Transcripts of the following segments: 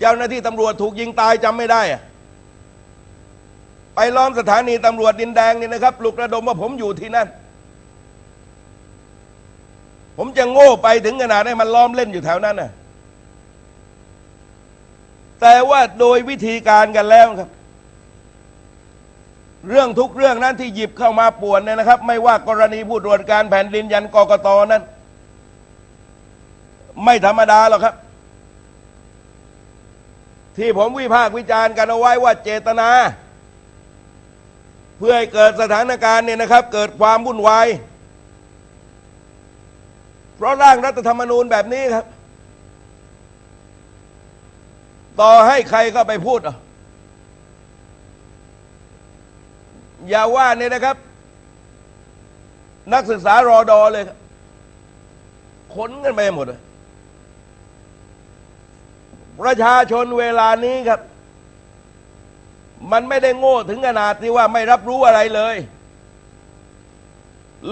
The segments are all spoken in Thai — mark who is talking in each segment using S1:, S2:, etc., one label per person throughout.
S1: เจ้าหน้าที่ตำรวจถูกยิงตายจำไม่ได้ ไปล้อมสถานีตำรวจดินแดงนี่นะครับปลุกระดมว่าผมอยู่ที่นั่น ผมจะโง่ไปถึงขนาดให้มันล้อมเล่นอยู่แถวนั้นน่ะแต่ว่าโดยวิธีการกันแล้วครับ เรื่องทุกเรื่องนั้นที่หยิบเข้ามาป่วนเนี่ยนะครับ ไม่ว่ากรณีผู้ตรวจการแผ่นดินยันกกตนั้น ไม่ธรรมดาหรอกครับ ที่ผมวิพากษ์วิจารณ์กันเอาไว้ว่าเจตนา เพื่อให้เกิดสถานการณ์เนี่ยนะครับ เกิดความวุ่นวายเพราะร่างรัฐธรรมนูญแบบนี้ครับ ต่อให้ใครก็ไปพูดอย่าว่าเนี่ยนะครับ นักศึกษารอดอเลยครับขนกันไปหมดเลย ประชาชนเวลานี้ครับ มันไม่ได้โง่ถึงขนาดที่ว่าไม่รับรู้อะไรเลย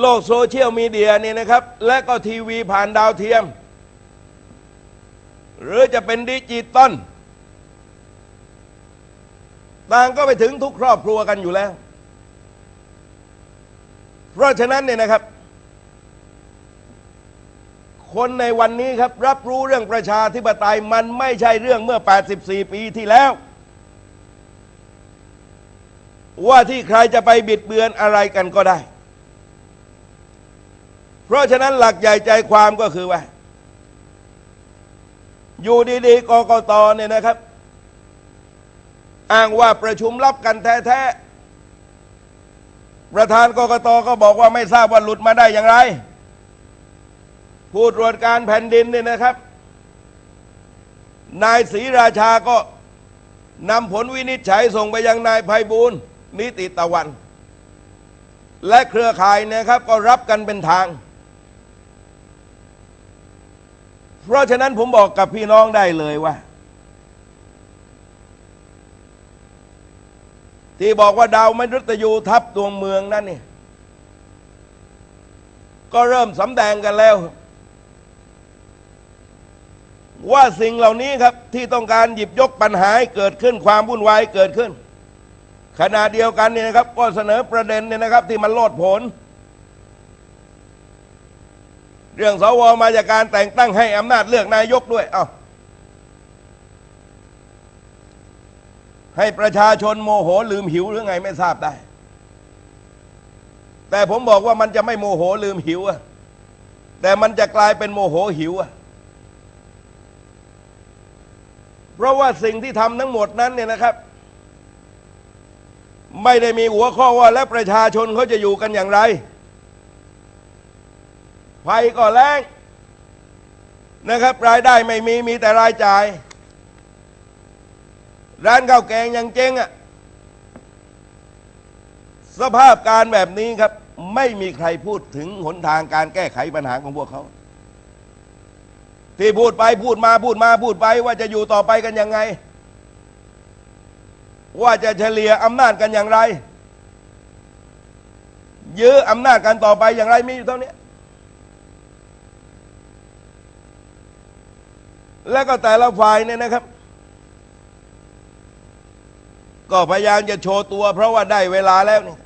S1: โลกโซเชียลมีเดียนี่นะครับ และก็ทีวีผ่านดาวเทียม หรือจะเป็นดิจิตอลต่างก็ไปถึงทุกครอบครัวกันอยู่แล้ว เพราะฉะนั้นเนี่ยนะครับ คนในวันนี้ครับ รับรู้เรื่องประชาธิปไตยมันไม่ใช่เรื่องเมื่อ 84 ปีที่แล้ว ว่าที่ใครจะไปบิดเบือนอะไรกันก็ได้ เพราะฉะนั้นหลักใหญ่ใจความก็คือว่า อยู่ดีๆกกตเนี่ยนะครับ อ้างว่าประชุมรับกันแท้ๆประธานกกตก็บอกว่าไม่ทราบว่าหลุดมาได้อย่างไร ผู้ตรวจการแผ่นดินเนี่ยนะครับ นายศรีราชาก็นำผลวินิจฉัยส่งไปยังนายภัยบูลนิติตะวัน และเครือข่ายเนะครับก็รับกันเป็นทาง เพราะฉะนั้นผมบอกกับพี่น้องได้เลยว่า ที่บอกว่าดาวมฤตยูทับดวงเมืองนั่นนี่ก็เริ่มสำแดงกันแล้ว ว่าสิ่งเหล่านี้ครับที่ต้องการหยิบยกปัญหาให้เกิดขึ้นความวุ่นวายเกิดขึ้น ขณะเดียวกันเนี่ยนะครับ ก็เสนอประเด็นเนี่ยนะครับ ที่มันโลดโผนเรื่องสวมาจากการแต่งตั้งให้อำนาจเลือกนายกด้วย เอา้าให้ประชาชนโมโหลืมหิวหรือไงไม่ทราบได้ แต่ผมบอกว่ามันจะไม่โมโหลืมหิวอะแต่มันจะกลายเป็นโมโหหิวอะ เพราะว่าสิ่งที่ทำทั้งหมดนั้นเนี่ยนะครับ ไม่ได้มีหัวข้อว่าแล้วประชาชนเขาจะอยู่กันอย่างไรภัยก็แรงนะครับ รายได้ไม่มีมีแต่รายจ่าย ร้านข้าวแกงยังเจ๊งอะสภาพการแบบนี้ครับ ไม่มีใครพูดถึงหนทางการแก้ไขปัญหาของพวกเขา ที่พูดไปพูดมาพูดมาพูดไป ว่าจะอยู่ต่อไปกันยังไง ว่าจะเฉลี่ยอำนาจกันอย่างไร ยื้ออำนาจกันต่อไปอย่างไรมีอยู่เท่านี้แล้วก็แต่ละฝ่ายเนี่ยนะครับ ก็พยายามจะโชว์ตัว เพราะว่าได้เวลาแล้วนี่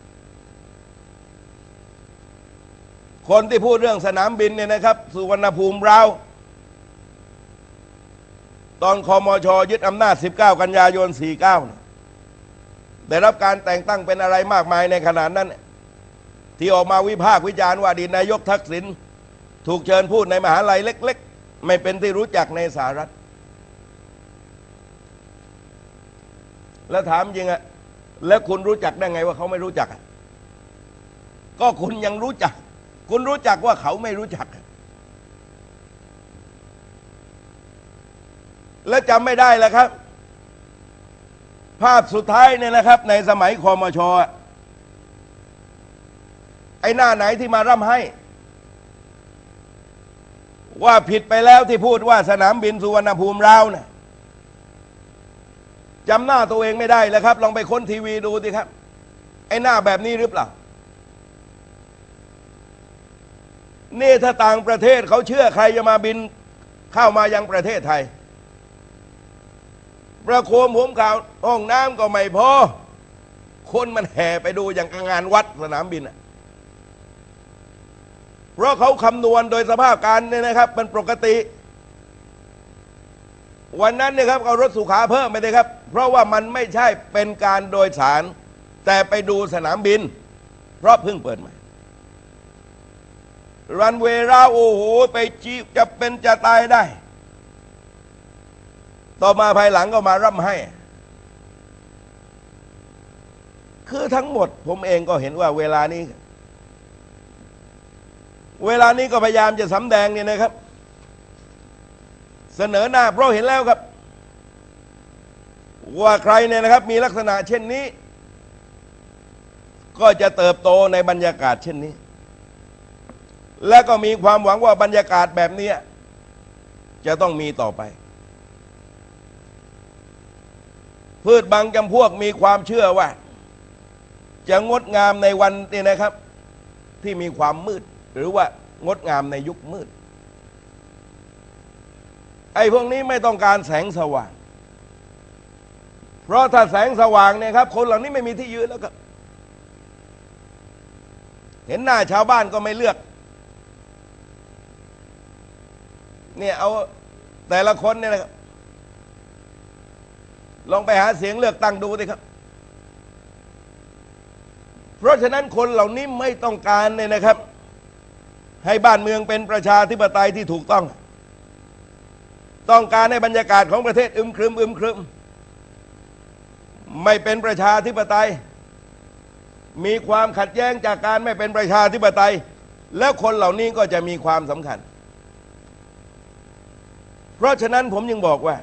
S1: คนที่พูดเรื่องสนามบินเนี่ยนะครับ สุวรรณภูมิเรา ตอนคอมชยึดอำนาจ 19 กันยายน 49เนี่ยได้รับการแต่งตั้งเป็นอะไรมากมายในขณะนั้น ที่ออกมาวิพากษ์วิจารณ์ว่าดีนายกทักษิณถูกเชิญพูดในมหาลัยเล็ก ๆ ไม่เป็นที่รู้จักในสหรัฐ แล้วถามจริงอะแล้วคุณรู้จักได้ไงว่าเขาไม่รู้จัก ก็คุณยังรู้จัก คุณรู้จักว่าเขาไม่รู้จัก และจำไม่ได้แล้วครับ ภาพสุดท้ายเนี่ยนะครับ ในสมัยคอมชอไอ้หน้าไหนที่มาร่ำให้ ว่าผิดไปแล้วที่พูดว่าสนามบินสุวรรณภูมิเราเนี่ยจำหน้าตัวเองไม่ได้แล้วครับ ลองไปค้นทีวีดูสิครับ ไอ้หน้าแบบนี้หรือเปล่านี่ถ้าต่างประเทศเขาเชื่อใครจะมาบินเข้ามายังประเทศไทย ประโคมหัวข่าวห้องน้ำก็ไม่พอ คนมันแห่ไปดูอย่างกับงานวัดสนามบินอะเพราะเขาคำนวณโดยสภาพการเนี่ยนะครับ มันปกติ วันนั้นเนี่ยครับเอารถสุขาเพิ่มไปเลยครับ เพราะว่ามันไม่ใช่เป็นการโดยสาร แต่ไปดูสนามบิน เพราะเพิ่งเปิดใหม่รันเวย์ราโอ้โห ไปจีบจะเป็นจะตายได้ ต่อมาภายหลังก็มาร่ำให้ คือทั้งหมดผมเองก็เห็นว่าเวลานี้ เวลานี้ก็พยายามจะสำแดงเนี่ยนะครับ เสนอหน้าเพราะเห็นแล้วครับ ว่าใครเนี่ยนะครับ มีลักษณะเช่นนี้ ก็จะเติบโตในบรรยากาศเช่นนี้ และก็มีความหวังว่าบรรยากาศแบบนี้จะต้องมีต่อไป พืชบางจำพวกมีความเชื่อว่า จะงดงามในวันนี่นะครับ ที่มีความมืด หรือว่างดงามในยุคมืด ไอ้พวกนี้ไม่ต้องการแสงสว่าง เพราะถ้าแสงสว่างเนี่ยครับ คนเหล่านี้ไม่มีที่ยืนแล้วครับเห็นหน้าชาวบ้านก็ไม่เลือก เนี่ยเอาแต่ละคนเนี่ยนะครับ ลองไปหาเสียงเลือกตั้งดูสิครับ เพราะฉะนั้นคนเหล่านี้ไม่ต้องการเนี่ยนะครับ ให้บ้านเมืองเป็นประชาธิปไตยที่ถูกต้อง ต้องการให้บรรยากาศของประเทศอึมครึมอึมครึมไม่เป็นประชาธิปไตย มีความขัดแย้งจากการไม่เป็นประชาธิปไตย แล้วคนเหล่านี้ก็จะมีความสำคัญ เพราะฉะนั้นผมยังบอกว่า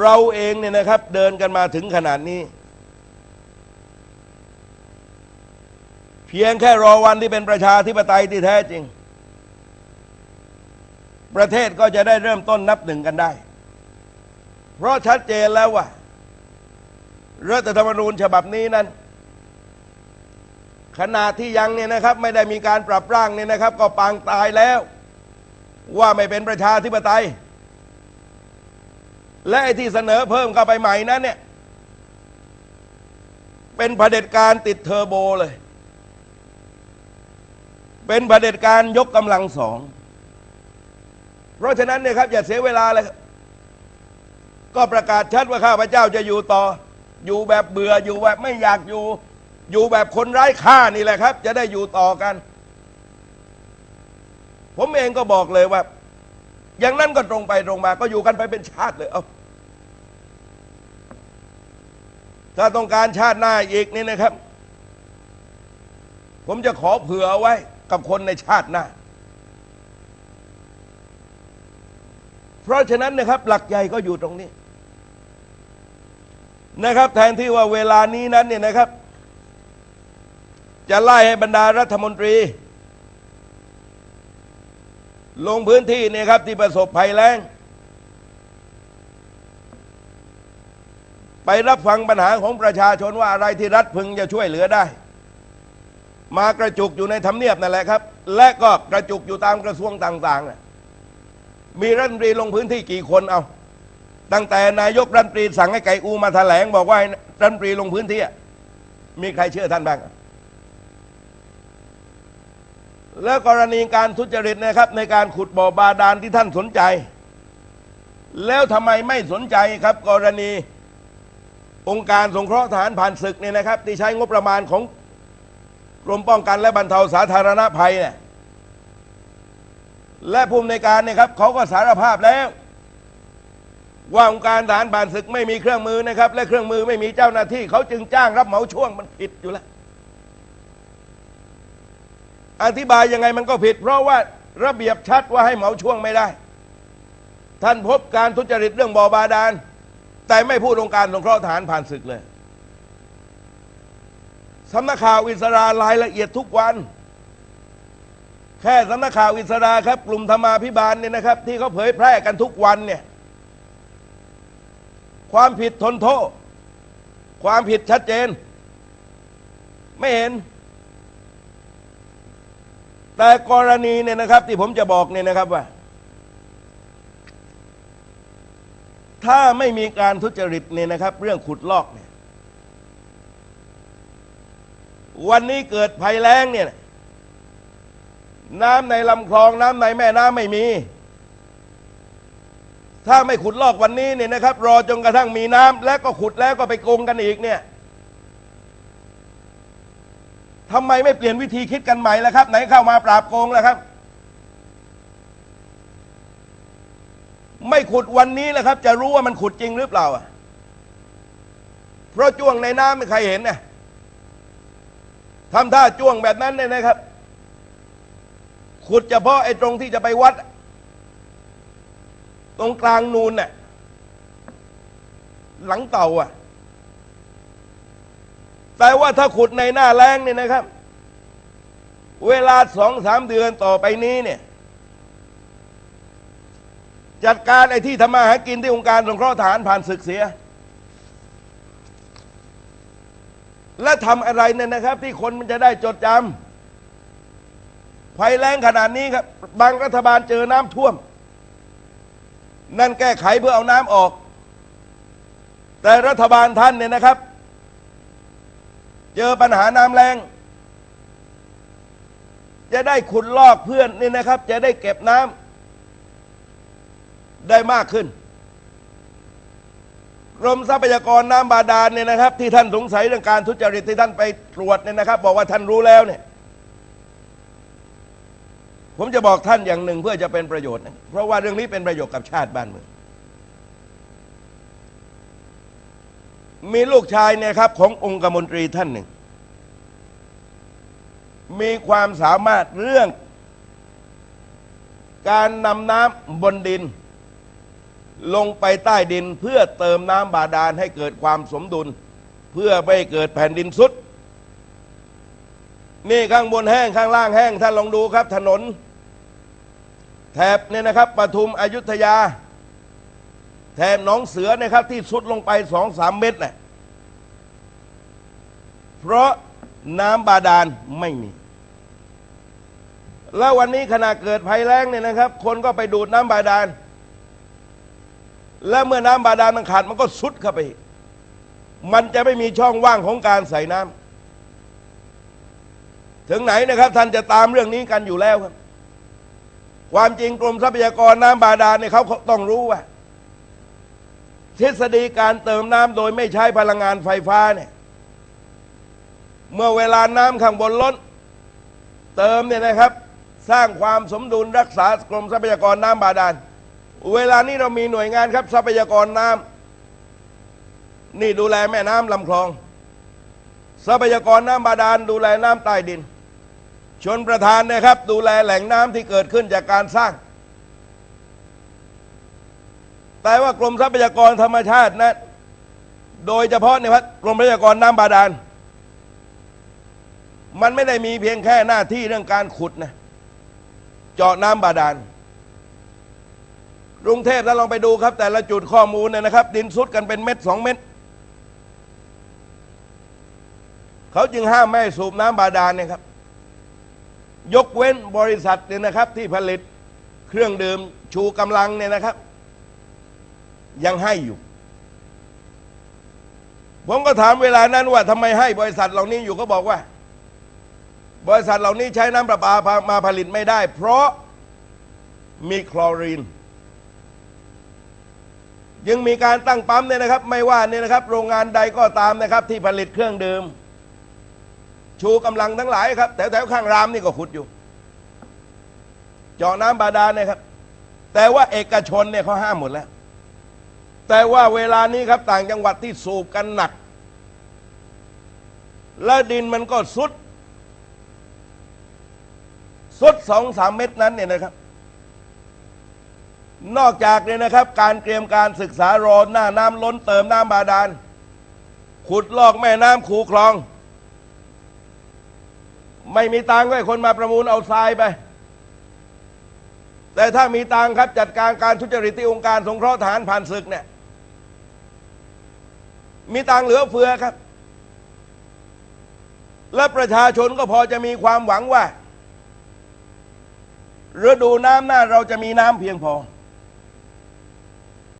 S1: เราเองเนี่ยนะครับ เดินกันมาถึงขนาดนี้ เพียงแค่รอวันที่เป็นประชาธิปไตยที่แท้จริง ประเทศก็จะได้เริ่มต้นนับหนึ่งกันได้ เพราะชัดเจนแล้วว่ารัฐธรรมนูญฉบับนี้นั้นขนาดที่ยังเนี่ยนะครับ ไม่ได้มีการปรับร่างเนี่ยนะครับ ก็ปางตายแล้ว ว่าไม่เป็นประชาธิปไตย และไอ้ที่เสนอเพิ่มเข้าไปใหม่นั้นเนี่ย เป็นเผด็จการติดเทอร์โบเลย เป็นเผด็จการยกกำลังสอง เพราะฉะนั้นเนี่ยครับ อย่าเสียเวลาเลยก็ประกาศชัดว่าข้าพเจ้าจะอยู่ต่อ อยู่แบบเบื่ออยู่แบบไม่อยากอยู่ อยู่แบบคนไร้ค่านี่แหละครับ จะได้อยู่ต่อกัน ผมเองก็บอกเลยว่า อย่างนั้นก็ตรงไปตรงมา ก็อยู่กันไปเป็นชาติเลยเอา ถ้าต้องการชาติหน้าอีกนี่นะครับ ผมจะขอเผื่อเอาไว้กับคนในชาติหน้า เพราะฉะนั้นนะครับ หลักใหญ่ก็อยู่ตรงนี้ นะครับ แทนที่ว่าเวลานี้นั้นเนี่ยนะครับ จะไล่ให้บรรดารัฐมนตรี ลงพื้นที่เนี่ยครับที่ประสบภัยแล้ง ไปรับฟังปัญหาของประชาชนว่าอะไรที่รัฐพึงจะช่วยเหลือได้ มากระจุกอยู่ในทำเนียบนั่นแหละครับ และก็กระจุกอยู่ตามกระทรวงต่างๆนะมีรัฐมนตรีลงพื้นที่กี่คนเอา ตั้งแต่นายกรัฐมนตรีสั่งให้ไก่อูมาแถลงบอกว่ารัฐมนตรีลงพื้นที่มีใครเชื่อท่านบ้างแล้วกรณีการทุจริตนะครับ ในการขุดบ่อบาดาลที่ท่านสนใจ แล้วทำไมไม่สนใจครับ กรณี องค์การสงเคราะห์ทหารผ่านศึกเนี่ยนะครับ ที่ใช้งบประมาณของกรมป้องกันและบรรเทาสาธารณภัยเนี่ยและภูมิในการเนี่ยครับเขาก็สารภาพแล้ว ว่าองค์การทหารผ่านศึกไม่มีเครื่องมือนะครับ และเครื่องมือไม่มีเจ้าหน้าที่ เขาจึงจ้างรับเหมาช่วงมันผิดอยู่แล้วอธิบายยังไงมันก็ผิด เพราะว่าระเบียบชัดว่าให้เหมาช่วงไม่ได้ ท่านพบการทุจริตเรื่องบ่อบาดาล แต่ไม่พูดองค์การสงเคราะห์ทหารผ่านศึกเลยสำนักข่าวอิสรารายละเอียดทุกวัน แค่สำนักข่าวอิสราครับ กลุ่มธรรมาภิบาลเนี่ยนะครับ ที่เขาเผยแพร่กันทุกวันเนี่ย ความผิดทนโทษ ความผิดชัดเจน ไม่เห็น แต่กรณีเนี่ยนะครับ ที่ผมจะบอกเนี่ยนะครับว่า ถ้าไม่มีการทุจริตเนี่ยนะครับ เรื่องขุดลอกเนี่ยวันนี้เกิดภัยแล้งเนี่ยน้ำในลำคลองน้ำในแม่น้ำไม่มี ถ้าไม่ขุดลอกวันนี้เนี่ยนะครับ รอจนกระทั่งมีน้ำแล้วก็ขุดแล้วก็ไปโกงกันอีกเนี่ยทำไมไม่เปลี่ยนวิธีคิดกันใหม่ล่ะครับ ไหนเข้ามาปราบโกงล่ะครับ ไม่ขุดวันนี้แหละครับ จะรู้ว่ามันขุดจริงหรือเปล่าเพราะจ้วงในน้ำไม่ใครเห็นนะทำท่าจ้วงแบบนั้นเนี่ยนะครับ ขุดเฉพาะไอ้ตรงที่จะไปวัด ตรงกลางนูนน่ะหลังเต่าอะ แต่ว่าถ้าขุดในหน้าแรงเนี่ยนะครับ เวลาสองสามเดือนต่อไปนี้เนี่ย จัดการไอ้ที่ทำมาหากินที่องค์การสงเคราะห์ทหารผ่านศึกเสีย และทำอะไรเนี่ยนะครับ ที่คนมันจะได้จดจำภัยแรงขนาดนี้ครับ บางรัฐบาลเจอน้ำท่วม นั่นแก้ไขเพื่อเอาน้ำออก แต่รัฐบาลท่านเนี่ยนะครับ เจอปัญหาน้ำแรงจะได้ขุดลอกเพื่อนนี่นะครับ จะได้เก็บน้ำ ได้มากขึ้น กรมทรัพยากรน้ำบาดาลเนี่ยนะครับ ที่ท่านสงสัยเรื่องการทุจริตที่ท่านไปตรวจเนี่ยนะครับ บอกว่าท่านรู้แล้วเนี่ย ผมจะบอกท่านอย่างหนึ่งเพื่อจะเป็นประโยชน์นะเพราะว่าเรื่องนี้เป็นประโยชน์กับชาติบ้านเมืองมีลูกชายเนี่ยครับขององค์กมนตรีท่านหนึ่ง มีความสามารถเรื่อง การนำน้ำบนดิน ลงไปใต้ดินเพื่อเติมน้ำบาดาลให้เกิดความสมดุล เพื่อไม่ให้เกิดแผ่นดินสุด นี่ข้างบนแห้งข้างล่างแห้งท่านลองดูครับถนน แถบเนี่ยนะครับปทุมอยุธยา แถบหนองเสือนะครับที่สุดลงไปสองสามเมตรน่ะเพราะน้ำบาดาลไม่มี แล้ววันนี้ขณะเกิดภัยแล้งเนี่ยนะครับ คนก็ไปดูดน้ำบาดาล และเมื่อน้ำบาดาลมันขาดมันก็สุดเข้าไป มันจะไม่มีช่องว่างของการใส่น้ำถึงไหนนะครับ ท่านจะตามเรื่องนี้กันอยู่แล้วครับ ความจริงกรมทรัพยากรน้ำบาดาลเนี่ยเขาต้องรู้ว่าทฤษฎีการเติมน้ำโดยไม่ใช้พลังงานไฟฟ้าเนี่ย เมื่อเวลาน้ำข้างบนล้น เติมเนี่ยนะครับ สร้างความสมดุลรักษากรมทรัพยากรน้ำบาดาล เวลานี้เรามีหน่วยงานครับทรัพยากรน้ำนี่ดูแลแม่น้ำลำคลอง ทรัพยากรน้ำบาดาลดูแลน้ำใต้ดิน ชนประธานนะครับ ดูแลแหล่งน้ำที่เกิดขึ้นจากการสร้าง แต่ว่ากรมทรัพยากรธรรมชาตินะโดยเฉพาะในพัดกรมทรัพยากรน้ำบาดาล มันไม่ได้มีเพียงแค่หน้าที่เรื่องการขุดนะเจาะน้ำบาดาล กรุงเทพถ้าลองไปดูครับ แต่ละจุดข้อมูลเนี่ยนะครับ ดินซุดกันเป็นเม็ดสองเม็ดเขาจึงห้ามไม่สูบน้ำบาดาลเนี่ยครับ ยกเว้นบริษัทเนี่ยนะครับ ที่ผลิตเครื่องดื่มชูกำลังเนี่ยนะครับ ยังให้อยู่ ผมก็ถามเวลานั้นว่าทำไมให้บริษัทเหล่านี้อยู่ก็บอกว่า บริษัทเหล่านี้ใช้น้ำประปามาผลิตไม่ได้ เพราะมีคลอรีน ยังมีการตั้งปั๊มเนี่ยนะครับ ไม่ว่าเนี่ยนะครับ โรงงานใดก็ตามนะครับ ที่ผลิตเครื่องดื่มชูกำลังทั้งหลายครับแถวแถวข้างรามนี่ก็ขุดอยู่เจาะน้ำบาดาลเนี่ยครับ แต่ว่าเอกชนเนี่ยเขาห้ามหมดแล้ว แต่ว่าเวลานี้ครับต่างจังหวัดที่สูบกันหนัก และดินมันก็สุด สุดสองสามเม็ดนั้นเนี่ยนะครับ นอกจากเนี่ยนะครับ การเตรียมการศึกษารอหน้าน้ำล้นเติมน้ำบาดาล ขุดลอกแม่น้ำคูคลอง ไม่มีตังค์ก็ให้คนมาประมูลเอาทรายไป แต่ถ้ามีตังค์ครับจัดการการทุจริตที่องค์การสงเคราะห์ทหารผ่านศึกเนี่ยมีตังค์เหลือเฟือครับ และประชาชนก็พอจะมีความหวังว่าฤดูน้ำหน้าเราจะมีน้ำเพียงพอ